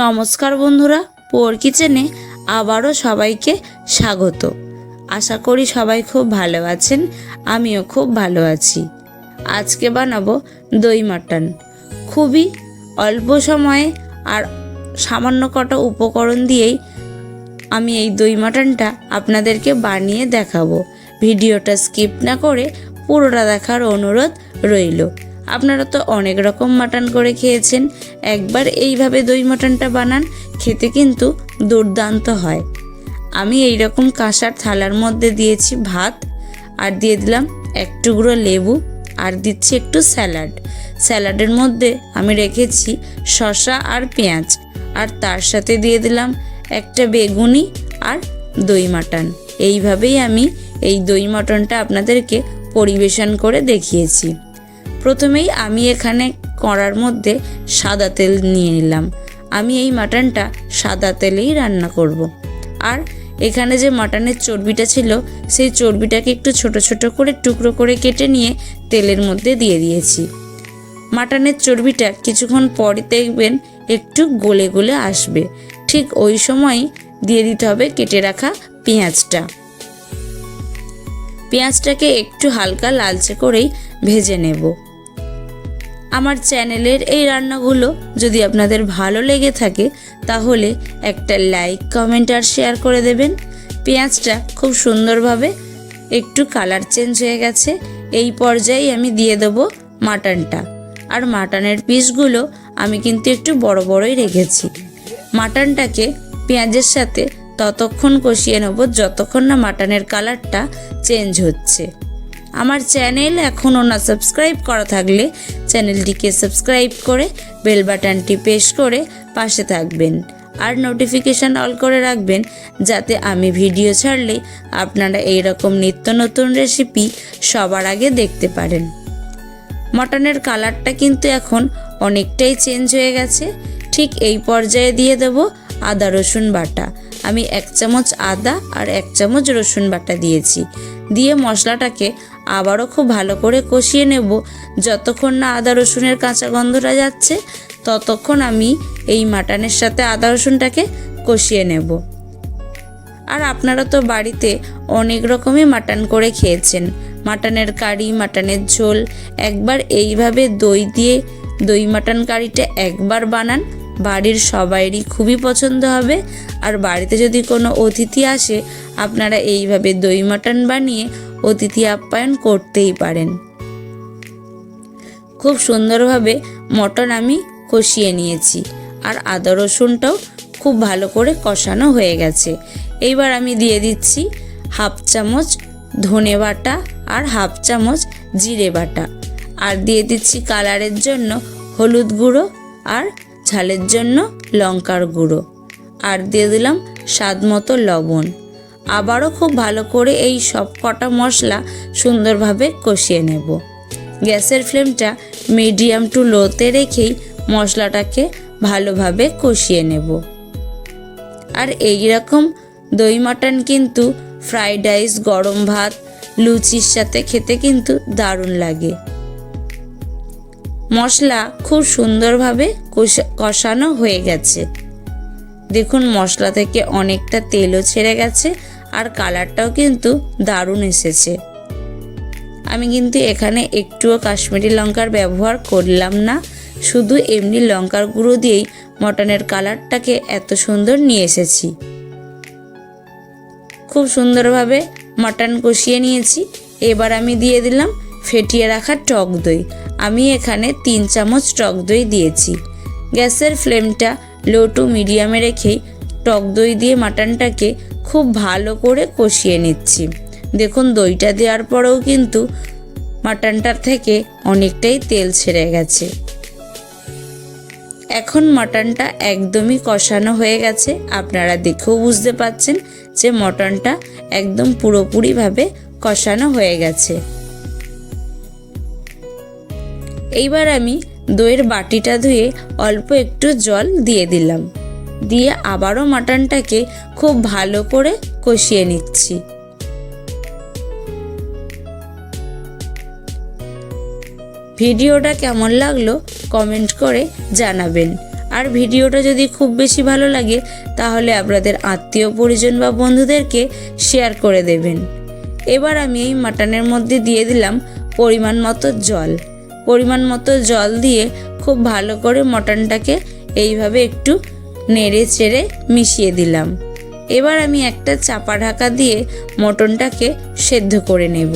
নমস্কার বন্ধুরা, পোর কিচেনে আবারও সবাইকে স্বাগত। আশা করি সবাই খুব ভালো আছেন, আমিও খুব ভালো আছি। আজকে বানাবো দই মাটন। খুবই অল্প সময়ে আর সামান্য কটা উপকরণ দিয়েই আমি এই দই মাটনটা আপনাদেরকে বানিয়ে দেখাবো। ভিডিওটা স্কিপ না করে পুরোটা দেখার অনুরোধ রইল। আপনারা তো অনেক রকম মাটন করে খেয়েছেন। একবার এইভাবে দই মাটনটা বানান, খেতে কিন্তু দুর্দান্ত হয়। আমি এই রকম কাঁসার থালার মধ্যে দিয়েছি ভাত, আর দিয়ে দিলাম এক টুকরো লেবু, আর দিচ্ছি একটু স্যালাড। স্যালাডের মধ্যে আমি রেখেছি শসা আর পেঁয়াজ, আর তার সাথে দিয়ে দিলাম একটা বেগুনি আর দই মাটন। এইভাবেই আমি এই দই মাটনটা আপনাদেরকে পরিবেশন করে দেখিয়েছি। প্রথমেই আমি এখানে কড়ার মধ্যে সাদা তেল নিয়ে নিলাম। আমি এই মাটনটা সাদা তেলেই রান্না করব। আর এখানে যে মাটনের চর্বিটা ছিল, সেই চর্বিটাকে একটু ছোট ছোট করে টুকরো করে কেটে নিয়ে তেলের মধ্যে দিয়ে দিয়েছি। মাটনের চর্বিটা কিছুক্ষণ পরে দেখবেন একটু গলে গলে আসবে। ঠিক ওই সময় দিয়ে দিতে হবে কেটে রাখা পেঁয়াজটা। পেঁয়াজটাকে একটু হালকা লালচে করেই ভেজে নেব। আমার চ্যানেলের এই রান্নাগুলো যদি আপনাদের ভালো লেগে থাকে, তাহলে একটা লাইক কমেন্ট আর শেয়ার করে দেবেন। পেঁয়াজটা খুব সুন্দরভাবে একটু কালার চেঞ্জ হয়ে গেছে। এই পর্যায়ে আমি দিয়ে দেবো মাটনটা। আর মাটনের পিসগুলো আমি কিন্তু একটু বড় বড়ই রেখেছি। মাটনটাকে পেঁয়াজের সাথে ততক্ষণ কষিয়ে নেব, যতক্ষণ না মাটনের কালারটা চেঞ্জ হচ্ছে। আমার চ্যানেল এখনও না সাবস্ক্রাইব করা থাকলে চ্যানেলটিকে সাবস্ক্রাইব করে বেল বাটনটি প্রেস করে পাশে থাকবেন। আর নোটিফিকেশান অল করে রাখবেন যাতে আমি ভিডিও ছাড়লে আপনারা এই রকম নিত্য নতুন রেসিপি সবার আগে দেখতে পারেন। মটনের কালারটা কিন্তু এখন অনেকটাই চেঞ্জ হয়ে গেছে। ঠিক এই পর্যায়ে দিয়ে দেব আদা রসুন বাটা। আমি এক চামচ আদা আর এক চামচ রসুন বাটা দিয়েছি। দিয়ে মশলাটাকে আবারও খুব ভালো করে কষিয়ে নেব। যতক্ষণ না আদা রসুনের কাঁচা গন্ধটা যাচ্ছে, ততক্ষণ আমি এই মাটনের সাথে আদা রসুনটাকে কষিয়ে নেব। আর আপনারা তো বাড়িতে অনেক রকমই মাটন করে খেয়েছেন। মাটনের কারি, মাটনের ঝোল, একবার এইভাবে দই দিয়ে দই মাটন কারিটা একবার বানান, বাড়ির সবাইরই খুবই পছন্দ হবে। আর বাড়িতে যদি কোনো অতিথি আসে, আপনারা এইভাবে দই মাটন বানিয়ে অতিথি আপ্যায়ন করতেই পারেন। খুব সুন্দরভাবে মটন আমি কষিয়ে নিয়েছি আর আদা রসুনটাও খুব ভালো করে কষানো হয়ে গেছে। এইবার আমি দিয়ে দিচ্ছি হাফ চামচ ধনে বাটা আর হাফ চামচ জিরে বাটা আর দিয়ে দিচ্ছি কালারের জন্য হলুদ গুঁড়ো আর ঝালের জন্য লঙ্কার গুঁড়ো। আর দিয়ে দিলাম স্বাদ মতো লবণ। আবারও খুব ভালো করে এই সব কটা মশলা সুন্দরভাবে কষিয়ে নেব। গ্যাসের ফ্লেমটা মিডিয়াম টু লোতে রেখেই মশলাটাকে ভালোভাবে কষিয়ে নেব। আর এই রকম দই মাটন কিন্তু ফ্রাইড রাইস, গরম ভাত, লুচির সাথে খেতে কিন্তু দারুণ লাগে। মশলা খুব সুন্দরভাবে কষা- কষানো হয়ে গেছে। দেখুন মশলা থেকে অনেকটা তেলও ছেড়ে গেছে আর কালারটাও কিন্তু দারুণ এসেছে। আমি কিন্তু এখানে একটুও কাশ্মীরি লঙ্কার ব্যবহার করলাম না, শুধু এমনি লঙ্কার গুঁড়ো দিয়েই মটনের কালারটাকে এত সুন্দর নিয়ে এসেছি। খুব সুন্দরভাবে মাটন কষিয়ে নিয়েছি, এবার আমি দিয়ে দিলাম ফেটিয়ে রাখা টক দই। আমি এখানে তিন চামচ টক দই দিয়েছি। গ্যাসের ফ্লেমটা লো টু মিডিয়ামে রেখেই টক দই দিয়ে মাটনটাকে খুব ভালো করে কষিয়ে নিচ্ছি। দেখুন, দইটা দেওয়ার পরেও কিন্তু মাটনটার থেকে অনেকটাই তেল ছেড়ে গেছে। এখন মটনটা একদমই কষানো হয়ে গেছে। আপনারা দেখেও বুঝতে পাচ্ছেন যে মটনটা একদম পুরোপুরিভাবে কষানো হয়ে গেছে। এইবার আমি দইয়ের বাটিটা ধুয়ে অল্প একটু জল দিয়ে দিলাম। দিয়ে আবারও মাটনটাকে খুব ভালো করে কষিয়ে নিচ্ছি। ভিডিওটা কেমন লাগল কমেন্ট করে জানাবেন। আর ভিডিওটা যদি খুব বেশি ভালো লাগে, তাহলে আপনাদের আত্মীয়, পরিজন বা বন্ধুদেরকে শেয়ার করে দেবেন। এবার আমি এই মাটনের মধ্যে দিয়ে দিলাম পরিমাণ মতো জল। পরিমাণ মতো জল দিয়ে খুব ভালো করে মটনটাকে এইভাবে একটু নেড়ে চেড়ে মিশিয়ে দিলাম। এবার আমি একটা চাপা ঢাকা দিয়ে মটনটাকে সেদ্ধ করে নেব।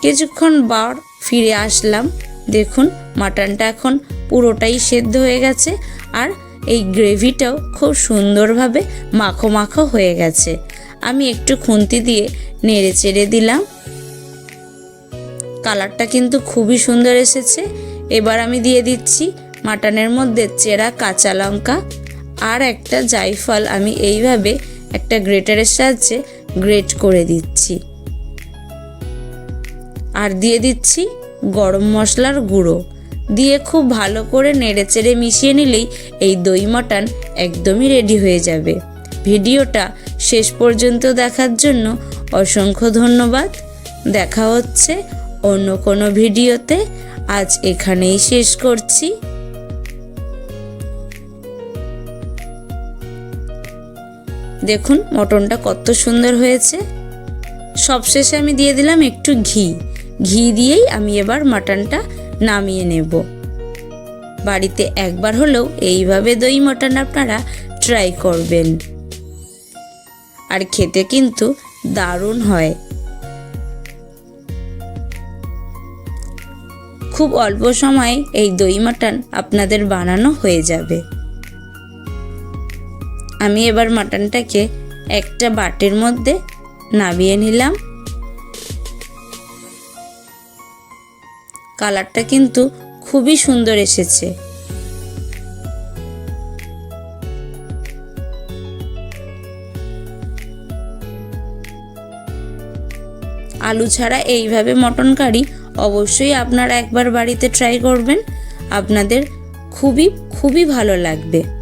কিছুক্ষণ বার ফিরে আসলাম। দেখুন, মাটনটা এখন পুরোটাই সেদ্ধ হয়ে গেছে আর এই গ্রেভিটাও খুব সুন্দরভাবে মাখো মাখো হয়ে গেছে। আমি একটু খুন্তি দিয়ে নেড়ে চেড়ে দিলাম। কালারটা কিন্তু খুবই সুন্দর এসেছে। এবার আমি দিয়ে দিচ্ছি মাটনের মধ্যে চেরা কাঁচা লঙ্কা আর একটা জায়ফল আমি এইভাবে একটা গ্রেটারের সাহায্যে গ্রেট করে দিচ্ছি। আর দিয়ে দিচ্ছি গরম মশলার গুঁড়ো। দিয়ে খুব ভালো করে নেড়ে চেড়ে মিশিয়ে নিলেই এই দই মটন একদমই রেডি হয়ে যাবে। ভিডিওটা শেষ পর্যন্ত দেখার জন্য অসংখ্য ধন্যবাদ। দেখা হচ্ছে অন্য কোনো ভিডিওতে। আজ এখানেই শেষ করছি। দেখুন, মটনটা কত সুন্দর হয়েছে। সবশেষে আমি দিয়ে দিলাম একটু ঘি। ঘি দিয়েই আমি এবার মাটনটা নামিয়ে নেব। বাড়িতে একবার হলেও এইভাবে দই মটন আপনারা ট্রাই করবেন। আর খেতে কিন্তু দারুণ হয়। খুব অল্প সময়ে এই দই মাটন আপনাদের বানানো হয়ে যাবে। আমি এবার মাটনটাকে একটা বাটির মধ্যে নামিয়ে নিলাম। কালারটা কিন্তু খুবই সুন্দর এসেছে। আলু ছাড়া এইভাবে মটন কারি অবশ্যই আপনারা একবার বাড়িতে ট্রাই করবেন। আপনাদের খুবই খুবই ভালো লাগবে।